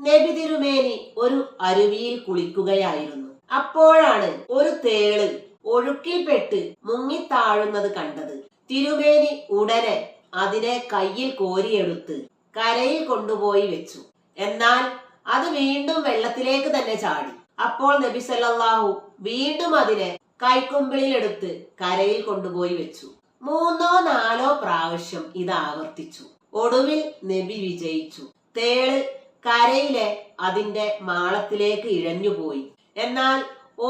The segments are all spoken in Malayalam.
നബി തിരുമേനി ഒരു അരുവിയിൽ കുളിക്കുകയായിരുന്നു. അപ്പോഴാണ് ഒരു തേൾ ഒഴുക്കിൽപ്പെട്ട് മുങ്ങിത്താഴുന്നത് കണ്ടത്. തിരുമേനി ഉടനെ അതിനെ കയ്യിൽ കോരിയെടുത്ത് കരയിൽ കൊണ്ടുപോയി വെച്ചു. എന്നാൽ അത് വീണ്ടും വെള്ളത്തിലേക്ക് തന്നെ ചാടി. അപ്പോൾ നബി സല്ലാഹു വീണ്ടും അതിനെ കൈക്കൊമ്പിളിലെടുത്ത് കരയിൽ കൊണ്ടുപോയി വെച്ചു. മൂന്നോ നാലോ പ്രാവശ്യം ഇത് ആവർത്തിച്ചു. ഒടുവിൽ നബി വിജയിച്ചു. തേൾ കരയിലെ അതിന്റെ മാളത്തിലേക്ക് ഇഴഞ്ഞുപോയി. എന്നാൽ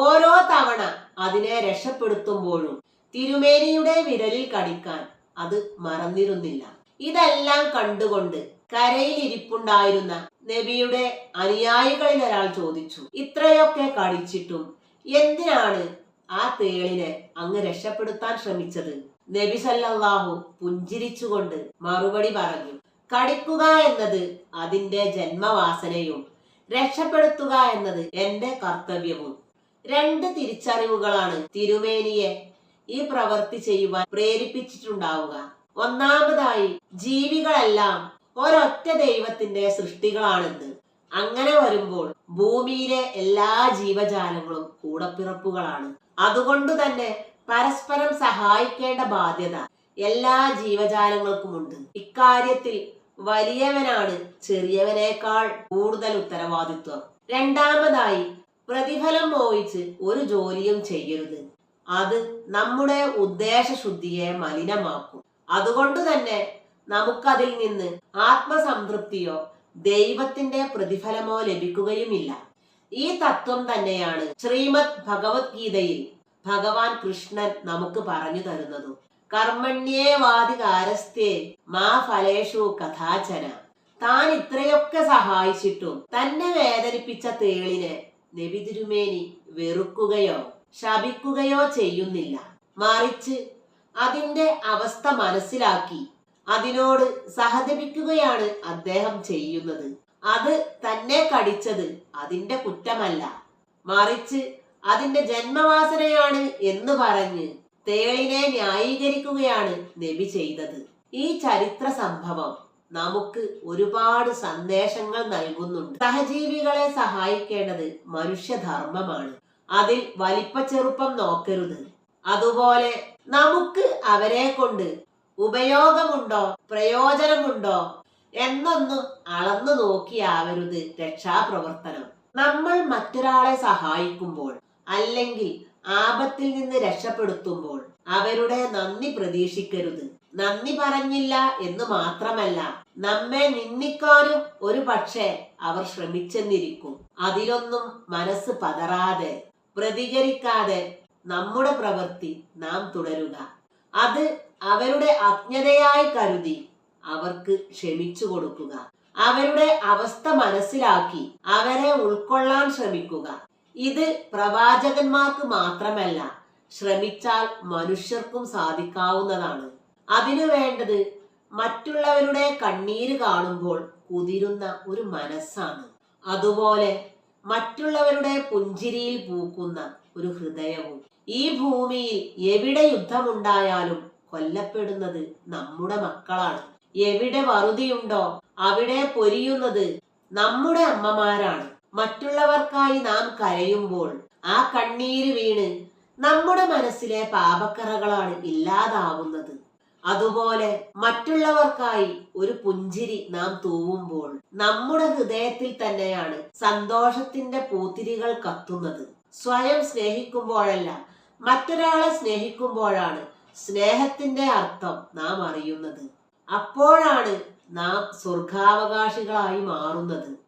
ഓരോ തവണ അതിനെ രക്ഷപ്പെടുത്തുമ്പോഴും തിരുമേനിയുടെ വിരലിൽ കടിക്കാൻ അത് മറന്നിരുന്നില്ല. ഇതെല്ലാം കണ്ടുകൊണ്ട് കരയിൽ ഇരിപ്പുണ്ടായിരുന്ന നബിയുടെ അനുയായികളിൽ ഒരാൾ ചോദിച്ചു ഇത്രയൊക്കെ കടിച്ചിട്ടും എന്തിനാണ് ആ തേളിനെ അങ്ങ് രക്ഷപ്പെടുത്താൻ ശ്രമിച്ചത്? നബി സല്ലല്ലാഹു പുഞ്ചിരിച്ചുകൊണ്ട് മറുപടി പറഞ്ഞു കടിക്കുക എന്നത് അതിന്റെ ജന്മവാസനയും രക്ഷപ്പെടുത്തുക എന്നത് എന്റെ കർത്തവ്യവും. രണ്ട് തിരിച്ചറിവുകളാണ് തിരുമേനിയെ ഈ പ്രവൃത്തി ചെയ്യുവാൻ പ്രേരിപ്പിച്ചിട്ടുണ്ടാവുക. ഒന്നാമതായി ജീവികളെല്ലാം ഒരൊറ്റ ദൈവത്തിന്റെ സൃഷ്ടികളാണെന്ന്. അങ്ങനെ വരുമ്പോൾ ഭൂമിയിലെ എല്ലാ ജീവജാലങ്ങളും കൂടപ്പിറപ്പുകളാണ്. അതുകൊണ്ട് തന്നെ പരസ്പരം സഹായിക്കേണ്ട ബാധ്യത എല്ലാ ജീവജാലങ്ങൾക്കുമുണ്ട്. ഇക്കാര്യത്തിൽ വലിയവനാണ് ചെറിയവനേക്കാൾ കൂടുതൽ ഉത്തരവാദിത്വം. രണ്ടാമതായി പ്രതിഫലം മോഹിച്ച് ഒരു ജോലിയും ചെയ്യരുത്. അത് നമ്മുടെ ഉദ്ദേശശുദ്ധിയെ മലിനമാക്കും. അതുകൊണ്ട് തന്നെ നമുക്കതിൽ നിന്ന് ആത്മസംതൃപ്തിയോ ദൈവത്തിന്റെ പ്രതിഫലമോ ലഭിക്കുകയുമില്ല. ഈ തത്വം തന്നെയാണ് ശ്രീമദ് ഭഗവത്ഗീതയിൽ ഭഗവാൻ കൃഷ്ണൻ നമുക്ക് പറഞ്ഞു തരുന്നതും. കർമ്മണ്യേ വാദികാരസ്ഥേ മാ ഫലേഷു കഥാചന. താൻ ഇത്രയൊക്കെ സഹായിച്ചിട്ടും തന്നെ വേദനിപ്പിച്ച തേളിനെ നബി തിരുമേനി വെറുക്കുകയോ ശപിക്കുകയോ ചെയ്യുന്നില്ല. മറിച്ച് അതിന്റെ അവസ്ഥ മനസ്സിലാക്കി അതിനോട് സഹതപിക്കുകയാണ് അദ്ദേഹം ചെയ്യുന്നത്. അത് തന്നെ കടിച്ചത് അതിന്റെ കുറ്റമല്ല. മറിച്ച് അതിന്റെ ജന്മവാസനയാണ് എന്ന് പറഞ്ഞ് തേളിനെ ന്യായീകരിക്കുകയാണ് നബി ചെയ്തത്. ഈ ചരിത്ര സംഭവം നമുക്ക് ഒരുപാട് സന്ദേശങ്ങൾ നൽകുന്നുണ്ട്. സഹജീവികളെ സഹായിക്കേണ്ടത് മനുഷ്യധർമ്മമാണ്. അതിൽ വലിപ്പ ചെറുപ്പം നോക്കരുത്. അതുപോലെ നമുക്ക് അവരെ കൊണ്ട് ഉപയോഗമുണ്ടോ പ്രയോജനമുണ്ടോ എന്നൊന്നും അളന്നു നോക്കിയാവരുത് രക്ഷാപ്രവർത്തനം. നമ്മൾ മറ്റൊരാളെ സഹായിക്കുമ്പോൾ അല്ലെങ്കിൽ ആപത്തിൽ നിന്ന് രക്ഷപ്പെടുത്തുമ്പോൾ അവരുടെ നന്ദി പ്രതീക്ഷിക്കരുത്. നന്ദി പറഞ്ഞില്ല എന്ന് മാത്രമല്ല നമ്മെ നിന്ദിക്കാനും ഒരു പക്ഷേ അവർ ശ്രമിച്ചെന്നിരിക്കും. അതിലൊന്നും മനസ്സ് പതറാതെ പ്രതികരിക്കാതെ നമ്മുടെ പ്രവൃത്തി നാം തുടരുക. അത് അവരുടെ അജ്ഞതയായി കരുതി അവർക്ക് ക്ഷമിച്ചു കൊടുക്കുക. അവരുടെ അവസ്ഥ മനസ്സിലാക്കി അവരെ ഉൾക്കൊള്ളാൻ ശ്രമിക്കുക. ഇത് പ്രവാചകന്മാർക്ക് മാത്രമല്ല ശ്രമിച്ചാൽ മനുഷ്യർക്കും സാധിക്കാവുന്നതാണ്. അതിനു വേണ്ടത് മറ്റുള്ളവരുടെ കണ്ണീര് കാണുമ്പോൾ കുതിരുന്ന ഒരു മനസ്സാണ്. അതുപോലെ മറ്റുള്ളവരുടെ പുഞ്ചിരിയിൽ പൂക്കുന്ന ഒരു ഹൃദയവും. ഈ ഭൂമിയിൽ എവിടെ യുദ്ധമുണ്ടായാലും കൊല്ലപ്പെടുന്നത് നമ്മുടെ മക്കളാണ്. എവിടെ വറുതിയുണ്ടോ അവിടെ പൊരിയുന്നത് നമ്മുടെ അമ്മമാരാണ്. മറ്റുള്ളവർക്കായി നാം കരയുമ്പോൾ ആ കണ്ണീര് വീണ് നമ്മുടെ മനസ്സിലെ പാപക്കറകളാണ് ഇല്ലാതാവുന്നത്. അതുപോലെ മറ്റുള്ളവർക്കായി ഒരു പുഞ്ചിരി നാം തൂവുമ്പോൾ നമ്മുടെ ഹൃദയത്തിൽ തന്നെയാണ് സന്തോഷത്തിന്റെ പൂത്തിരികൾ കത്തുന്നത്. സ്വയം സ്നേഹിക്കുമ്പോഴല്ല മറ്റൊരാളെ സ്നേഹിക്കുമ്പോഴാണ് സ്നേഹത്തിന്റെ അർത്ഥം നാം അറിയുന്നത്. അപ്പോഴാണ് നാം സ്വർഗാവകാശികളായി മാറുന്നത്.